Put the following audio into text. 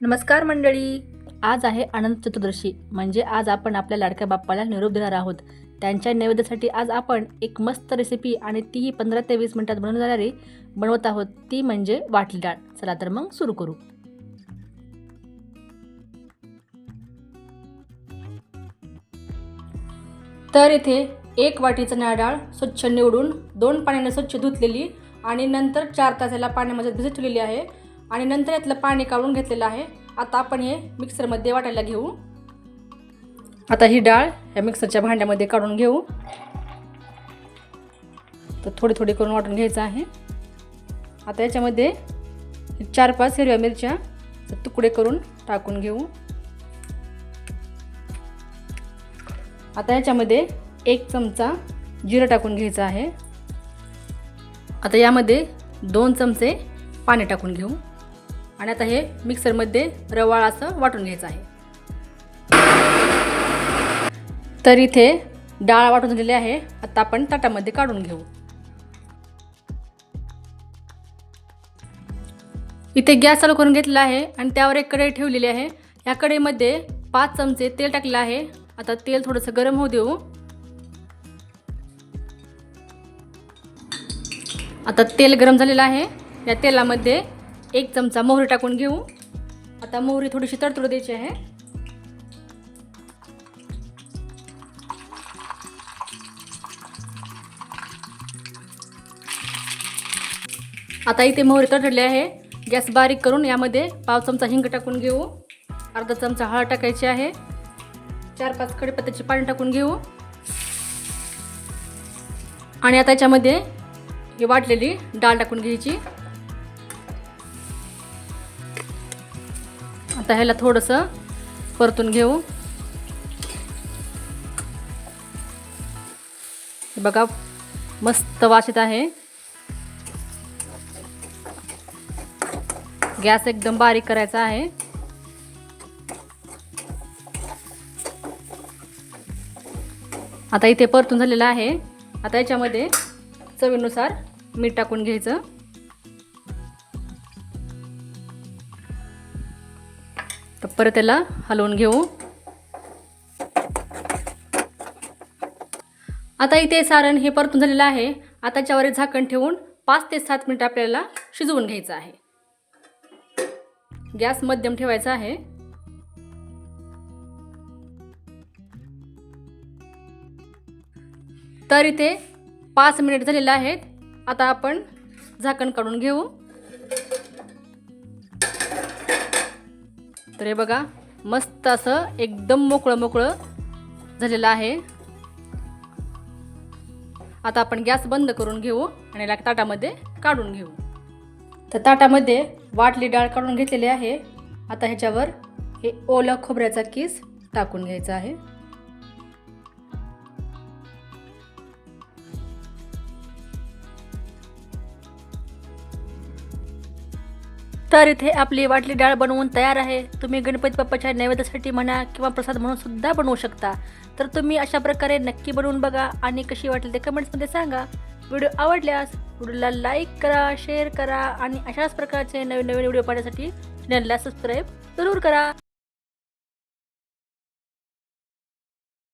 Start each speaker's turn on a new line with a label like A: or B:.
A: नमस्कार मंडळी. आज आहे अनंत चतुर्दशी. म्हणजे आज आपण आपल्या लाडक्या बाप्पाला निरोप देणार आहोत. त्यांच्या नैवेद्यासाठी आज आपण एक मस्त रेसिपी आणि तीही पंधरा ते वीस मिनिटात बनवून जाणारी बनवत आहोत. ती म्हणजे वाटली डाळ. चला तर मग सुरू करू. तर इथे एक वाटी चणा डाळ स्वच्छ निवडून दोन पाण्याने स्वच्छ धुतलेली आणि नंतर चार तासाला पाण्यामध्ये भिजत ठेवलेली आहे. आणि नंतर यातलं पाणी काढून घेतलेलं आहे. आता आपण हे मिक्सरमध्ये वाटायला घेऊ. आता ही डाळ या मिक्सरच्या भांड्यामध्ये काढून घेऊ. तर थोडी थोडी करून वाटून घ्यायचं आहे. आता याच्यामध्ये चार पाच हिरव्या मिरच्या तुकडे करून टाकून घेऊ. आता याच्यामध्ये एक चमचा जिरं टाकून घ्यायचं आहे. आता यामध्ये दोन चमचे पाणी टाकून घेऊ. आणि आता हे मिक्सरमध्ये रवाळ असं वाटून घ्यायचं आहे. तर इथे डाळ वाटून झालेली आहे. आता आपण ताटामध्ये काढून घेऊ. इथे गॅस चालू करून घेतला आहे आणि त्यावर एक कढई ठेवलेली आहे. या कढईमध्ये पाच चमचे तेल टाकलं आहे. आता तेल थोडंसं गरम होऊ देऊ. आता तेल गरम झालेलं आहे. या तेलामध्ये एक चमचा मोहरी टाकून घेऊ. आता मोहरी थोडीशी तडतड द्यायची आहे. आता इथे मोहरी तडतडली आहे. गॅस बारीक करून यामध्ये पाव चमचा हिंग टाकून घेऊ. अर्धा चमचा हळद टाकायची आहे. चार पाच कडीपत्त्याचे पाणी टाकून घेऊ. आणि आता याच्यामध्ये ही वाटलेली डाळ टाकून घ्यायची. आता ह्याला थोडंसं परतून घेऊ. हे बघा मस्त वाशीत आहे. गॅस एकदम बारीक करायचा आहे. आता इथे परतून झालेलं आहे. आता याच्यामध्ये चवीनुसार मीठ टाकून घ्यायचं. परत त्याला हलवून घेऊ. आता इथे सारण हे परतून झालेलं आहे. आता त्याच्यावर झाकण ठेवून पाच ते सात मिनिट आपल्याला शिजवून घ्यायचं आहे. गॅस मध्यम ठेवायचा आहे. तर इथे पाच मिनिट झालेले आहेत. आता आपण झाकण काढून घेऊ. तर हे बघा मस्त असं एकदम मोकळं मोकळं झालेलं आहे. आता आपण गॅस बंद करून घेऊ आणि याला ताटामध्ये काढून घेऊ. तर ताटामध्ये वाटली डाळ काढून घेतलेली आहे. आता ह्याच्यावर हे ओला खोबऱ्याचा किस टाकून घ्यायचा आहे. तर इथे आपली वाटली डाळ बनवून तयार आहे. तुम्ही गणपती बाप्पाच्या नैवेद्यासाठी म्हणा किंवा प्रसाद म्हणून सुद्धा बनवू शकता. तर तुम्ही अशा प्रकारे नक्की बनवून बघा आणि कशी वाटेल ते कमेंट्समध्ये सांगा. व्हिडिओ आवडल्यास व्हिडिओला लाईक करा शेअर करा आणि अशाच प्रकारचे नवीन नवीन व्हिडिओ पाहण्यासाठी चॅनलला सबस्क्राईब जरूर करा.